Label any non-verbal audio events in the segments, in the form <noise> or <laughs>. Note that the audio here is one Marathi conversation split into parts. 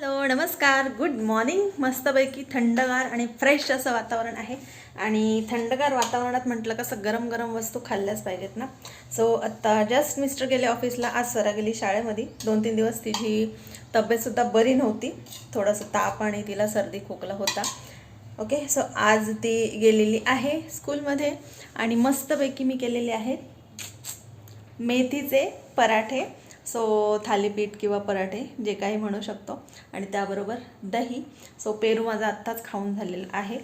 हॅलो नमस्कार. गुड मॉर्निंग मस्तपैकी थंडगार आणि फ्रेश असं वातावरण आहे. आणि थंडगार वातावरणात म्हटलं कसं गरम गरम वस्तू खाल्ल्याच पाहिजेत ना? सो आत्ता जस्ट मिस्टर गेले ऑफिसला आज स्वरा गेली शाळेमध्ये. दोन तीन दिवस तिची तब्येतसुद्धा बरी नव्हती. थोडंसं ताप आणि तिला सर्दी खोकला होता. ओके सो आज ती गेलेली आहे स्कूलमध्ये आणि मस्तपैकी मी केलेले आहेत मेथीचे पराठे. सो थालीपीठ किंवा पराठे जे काही म्हणू शकतो. आणि त्याबरोबर दही. सो पेरू माझा आत्ताच खाऊन झालेला आहे.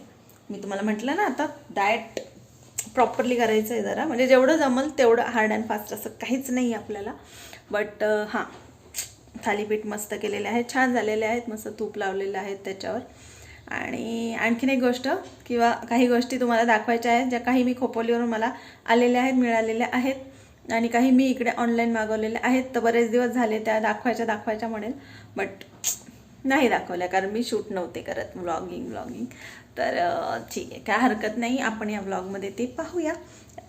मी तुम्हाला म्हटलं ना आता डाएट प्रॉपरली करायचं आहे जरा. म्हणजे जेवढं जमल तेवढं हार्ड अँड फास्ट असं काहीच नाही आपल्याला. बट हां. थालीपीठ मस्त केलेले आहेत छान झालेले आहेत. मस्त तूप लावलेलं आहेत त्याच्यावर. आणि आणखीन एक गोष्ट किंवा काही गोष्टी तुम्हाला दाखवायच्या आहेत ज्या काही मी खोपोलीवरून मला आलेल्या आहेत मिळालेल्या आहेत. आणि काही मी इकडे ऑनलाईन मागवलेले आहेत. तर बरेच दिवस झाले त्या दाखवायच्या दाखवायच्या म्हणेल. बट नाही दाखवल्या कारण मी शूट नव्हते करत व्लॉगिंग व्लॉगिंग तर ठीक आहे. काय हरकत नाही. आपण या व्लॉगमध्ये ते पाहूया.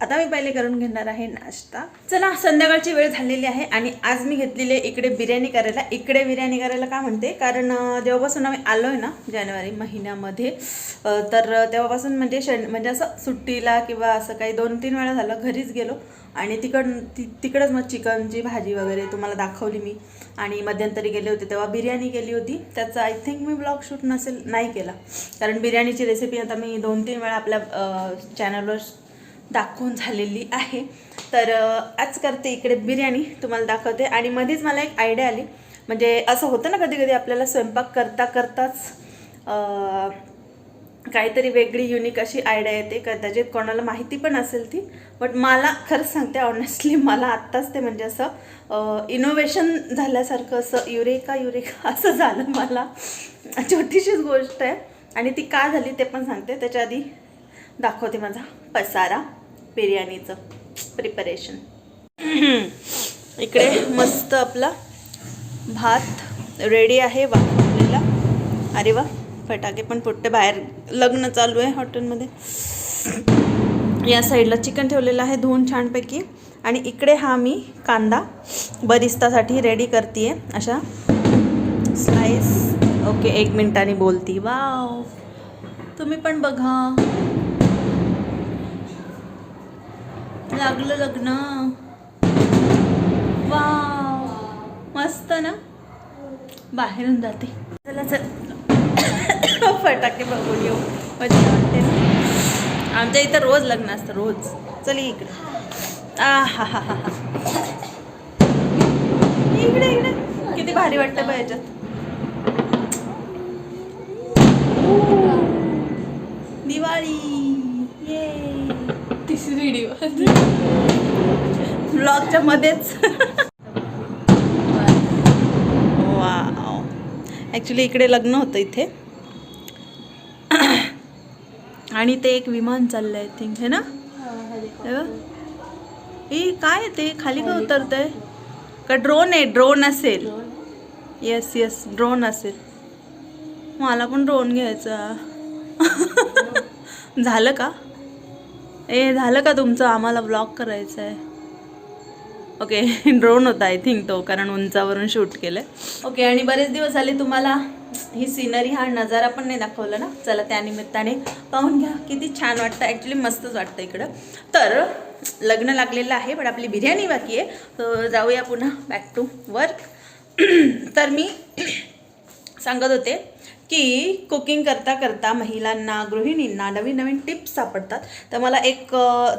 आता मी पहिले करून घेणार आहे नाश्ता. चला संध्याकाळची वेळ झालेली आहे आणि आज मी घेतलेली इकडे बिर्याणी करायला. इकडे बिर्याणी करायला का म्हणते? कारण जेव्हापासून आम्ही आलो आहे ना जानेवारी महिन्यामध्ये तर तेव्हापासून म्हणजे शन म्हणजे असं सुट्टीला किंवा असं काही दोन तीन वेळा झालं घरीच गेलो. आणि तिकड ति तिकडंच मग चिकनची भाजी वगैरे तुम्हाला दाखवली मी. आणि मध्यंतरी गेले होते तेव्हा बिर्याणी केली होती. त्याचा आय थिंक मी ब्लॉग शूट नसेल नाही केला. कारण बिर्याणीची रेसिपी आता मी दोन तीन वेळा आपल्या चॅनलवर दाखवून झालेली आहे. तर आज करते इकडे बिर्याणी तुम्हाला दाखवते. आणि मध्येच मला एक आयडिया आली. म्हणजे असं होतं ना कधी कधी आपल्याला स्वयंपाक करता करताच काहीतरी वेगळी युनिक अशी आयडिया येते. कदाचित कोणाला माहिती पण असेल ती. बट मला खरंच सांगते ऑनेस्टली मला आत्ताच ते म्हणजे असं इनोव्हेशन झाल्यासारखं असं युरेका युरेका <laughs> असं झालं मला. छोटीशीच गोष्ट आहे. आणि ती का झाली ते पण सांगते. त्याच्या आधी दाखवते माझा पसारा बिर्याणीचं प्रिपरेशन इकडे मस्त आपला भात रेडी आहे वाफवलेला. अरे वा. फटाके पण फुटते बाहेर. लग्न चालू आहे हॉटेलमध्ये. या साईडला चिकन ठेवलेलं आहे धुवून छानपैकी. आणि इकडे हा मी कांदा बरिस्तासाठी रेडी करते अशा स्लाइस ओके एक मिनटाने बोलती. वाव तुम्ही पण बघा. लागलं लग्न. वाव मस्त ना? बाहेरून जाते. चला चल. फटाके बघून येऊ. मजा वाटते आमच्या इथं रोज लग्न असतं रोज. चल इकडे. आ हा हा हा हा. इकडे इकडे. किती भारी वाटतं बघ याच्यात. दिवाळी. ये. तिसरी व्हिडिओ ब्लॉगच्या मध्येच. <laughs> वाव ॲक्च्युली इकडे लग्न होतं इथे. आणि ते एक विमान चाललंय आय थिंक है ना? हे. ए काय आहे ते? खाली का उतरतंय? का ड्रोन आहे? ड्रोन असेल. येस येस ड्रोन असेल. मला पण ड्रोन घ्यायचा. <laughs> झालं का? ए झालं का तुमचं? आम्हाला ब्लॉग करायचं आहे ओके ड्रोन होता आय थिंक तो कारण उंचावरून शूट केलं ओके आणि बरेच दिवस झाले तुम्हाला ही सिनरी हा नजारा पण नाही दाखवला ना? चला त्या निमित्ताने पाहून घ्या. किती छान वाटतं. ॲक्च्युली मस्तच वाटतं इकडं. तर लग्न लागलेलं आहे पण आपली बिर्याणी बाकी आहे. तर जाऊया पुन्हा बॅक टू वर्क तर मी <clears throat> सांगत होते की कुकिंग करता करता महिलांना गृहिणींना नवीन नवीन टिप्स सापडतात. तर मला एक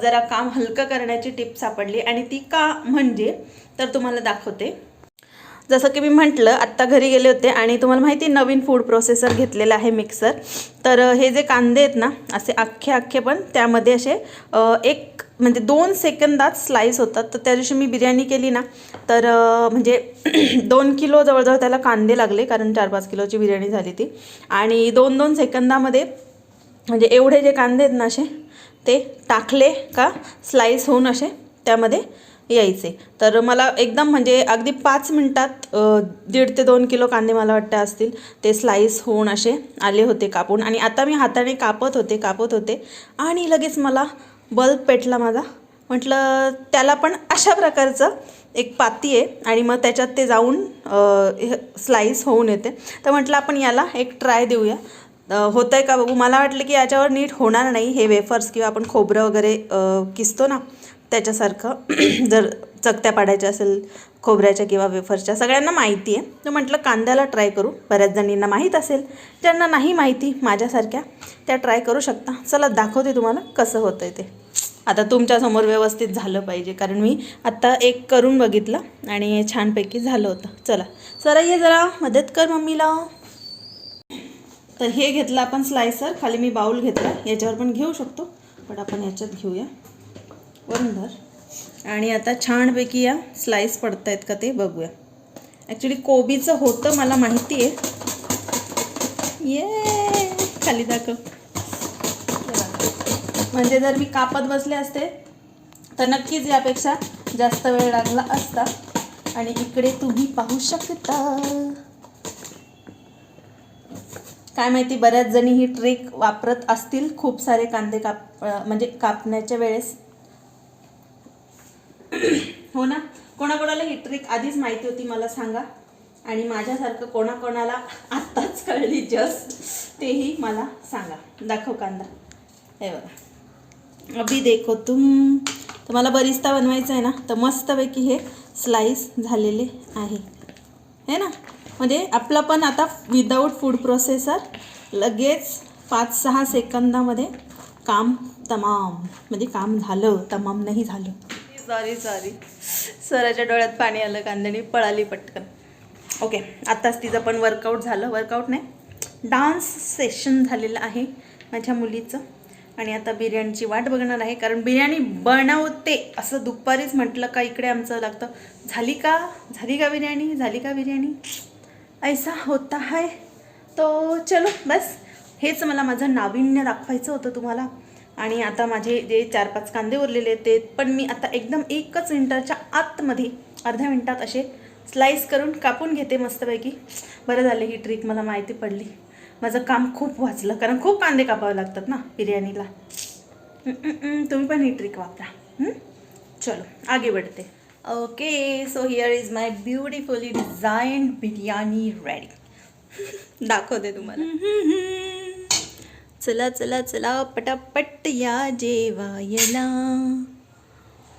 जरा काम हलकं करण्याची टिप सापडली. आणि ती का म्हणजे तर तुम्हाला दाखवते. जसं की मी म्हटलं आत्ता घरी गेले होते आणि तुम्हाला माहिती आहे, नवीन फूड प्रोसेसर घेतलेला आहे मिक्सर तर हे जे कांदे आहेत ना असे अख्खे अख्खे पण त्यामध्ये असे एक म्हणजे दोन सेकंदात स्लाईस होतात. तर त्या दिवशी मी बिर्याणी केली ना तर म्हणजे <clears throat> दोन किलो जवळजवळ त्याला कांदे लागले कारण चार पाच किलोची बिर्याणी झाली ती. आणि दोन दोन सेकंदामध्ये म्हणजे एवढे जे कांदे आहेत ना असे ते टाकले का स्लाईस होऊन असे त्यामध्ये यायचे. तर मला एकदम म्हणजे अगदी पाच मिनटात दीड ते दोन किलो कांदे मला वाटतं असतील. ते स्लाईस होऊन असे आले होते कापून. आणि आता मी हाताने कापत होते कापत होते. आणि लगेच मला बल्ब पेटला माझा. म्हटलं त्याला पण अशा प्रकारचं एक पाती आहे. आणि मग त्याच्यात ते जाऊन स्लाईस होऊन येते. तर म्हटलं आपण याला एक ट्राय देऊया. होतं आहे का बघू. मला वाटलं की याच्यावर नीट होणार नाही हे वेफर्स किंवा आपण खोबरं वगैरे किसतो ना त्याच्यासारखं <clears throat> जर चकत्या पाडायच्या असेल खोबऱ्याच्या किंवा वेफरच्या सगळ्यांना माहिती आहे. तर म्हटलं कांद्याला ट्राय करू. बऱ्याच जणींना माहीत असेल. ज्यांना नाही माहिती माझ्यासारख्या त्या ट्राय करू शकता. चला दाखवते तुम्हाला कसं होतं आहे ते. आता तुमच्यासमोर व्यवस्थित झालं पाहिजे. कारण मी आत्ता एक करून बघितलं आणि छानपैकी झालं होतं. चला. सर ये जरा. मदत कर मम्मीला. तर हे घेतलं आपण स्लायसर खाली मी बाऊल घेतला. याच्यावर पण घेऊ शकतो. पण आपण याच्यात घेऊया. वरून धर आणि आता छानपैकी या स्लाईस पडत आहेत का ते बघूया. ॲक्च्युली कोबीचं होतं मला माहिती आहे. ये खाली दाखव. म्हणजे जर मी कापत बसले असते तर नक्कीच यापेक्षा जास्त वेळ लागला असता. आणि इकडे तुम्ही पाहू शकता. काय माहिती बऱ्याच जणी ही ट्रिक वापरत असतील. खूप सारे कांदे काप म्हणजे कापण्याच्या वेळेस. हो ना? कोणाकोणाला ही ट्रिक आधीच माहिती होती मला सांगा. आणि माझ्यासारखं कोणाकोणाला आत्ताच कळली जस्ट तेही मला सांगा. दाखव कांदा. हे बघा. अभि देखो तुम. तर मला बरिस्ता बनवायचं आहे ना? तर मस्तपैकी हे स्लाईस झालेले आहे. है ना? म्हणजे आपलं पण आता विदाऊट फूड प्रोसेसर लगेच पाच सहा सेकंदामध्ये काम तमाम. म्हणजे काम झालं तमाम नाही झालं. सॉरी सॉरी सराच्या डोळ्यात पाणी आलं कांद्याने पळाली पटकन. ओके आत्ताच तिचं पण वर्कआउट झालं. वर्कआउट नाही डान्स सेशन झालेलं आहे माझ्या मुलीचं. आणि आता बिर्याणीची वाट बघणार आहे कारण बिर्याणी बनवते असं दुपारीच म्हटलं का इकडे आमचं लागतं. झाली का? झाली का बिर्याणी? झाली का बिर्याणी? ऐसा होता है. तो चलो बस. हेच मला माझं नाविन्य दाखवायचं होतं तुम्हाला. आणि आता माझे जे चार पाच कांदे उरलेले आहेत ते पण मी आता एकदम एकच मिनटाच्या आतमध्ये अर्ध्या मिनटात असे स्लाईस करून कापून घेते मस्तपैकी. बरं झालं ही ट्रिक मला माहिती पडली. माझं काम खूप वाचलं कारण खूप कांदे कापावे लागतात ना बिर्याणीला. तुम्ही पण ही ट्रिक वापरा? चलो आगे बढ़ते. Okay so here is my beautifully design biryani ready दाखवते तुम्हाला. चला चला चला पटापट या जेवायला.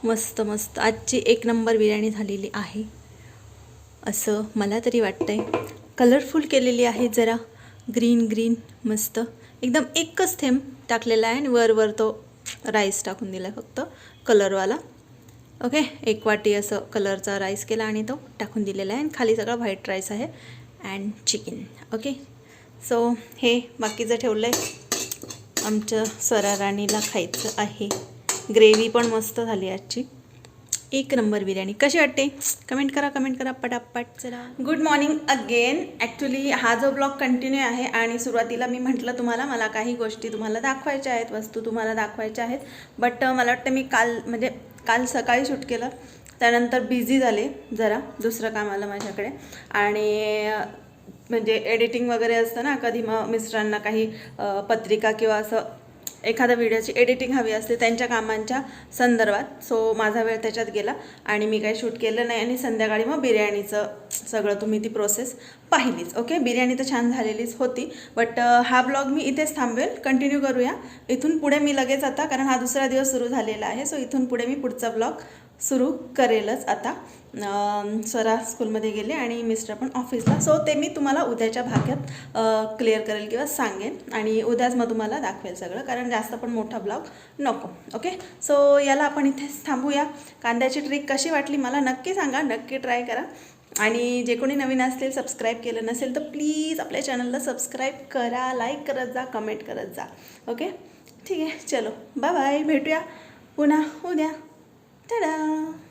मस्त मस्त. आजची एक नंबर बिर्याणी झालेली आहे. असं मला तरी वाटतंय. कलरफुल केलेली आहे जरा. ग्रीन ग्रीन मस्त. एकदम एकच थेंब टाकलेला आहे आणि वर वर तो राईस टाकून दिला फक्त कलरवाला ओके एक वाटी असं कलरचा राईस केला आणि तो टाकून दिलेला आहे. आणि खाली सगळा व्हाईट राईस आहे. अँड चिकन ओके सो हे बाकीचं ठेवलं आहे आमच्या सराराणीला खायचं आहे. ग्रेव्ही पण मस्त झाली आजची. एक नंबर बिर्याणी. कशी वाटते? कमेंट करा कमेंट करा पटापट चला. गुड मॉर्निंग अगेन ॲक्च्युली हा जो ब्लॉग कंटिन्यू आहे आणि सुरुवातीला मी म्हटलं तुम्हाला मला काही गोष्टी तुम्हाला दाखवायच्या आहेत वस्तू तुम्हाला दाखवायच्या आहेत. बट मला वाटतं मी काल म्हणजे काल सकाळी शूट केलं त्यानंतर बिझी झाले जरा दुसरं काम आलं माझ्याकडे. आणि म्हणजे एडिटिंग वगैरे असतं ना कधी मग मिस्टरांना काही पत्रिका किंवा असं एखाद्या व्हिडिओची एडिटिंग हवी असते त्यांच्या कामांच्या संदर्भात. सो माझा वेळ त्याच्यात गेला आणि मी काही शूट केलं नाही आणि संध्याकाळी मग बिर्याणीचं सगळं तुम्ही ती प्रोसेस पाहिलीच. ओके बिर्याणी तर छान झालेलीच होती. बट हा ब्लॉग मी इथेच थांबवेल. कंटिन्यू करूया. इथून पुढे मी लगेच आता कारण हा दुसरा दिवस सुरू झालेला आहे. सो इथून पुढे मी पुढचा ब्लॉग सुरू करेलच आता. स्वरा स्कूलमध्ये गेले आणि मिस्टर पण ऑफिसला. सो ते मी तुम्हाला उद्याच्या भागात क्लिअर करेल किंवा सांगेन. आणि उद्याच मग तुम्हाला दाखवेल सगळं कारण जास्त पण मोठा ब्लॉग नको. ओके सो याला आपण इथेच थांबूया. कांद्याची ट्रिक कशी वाटली मला नक्की सांगा नक्की ट्राय करा. आणि जे कोणी नवीन असतील सबस्क्राईब केलं नसेल तर प्लीज आपल्या चॅनलला सबस्क्राईब करा लाईक करत जा कमेंट करत जा. ओके ठीक आहे चलो. बाय बाय भेटूया पुन्हा उद्या. Ta-da!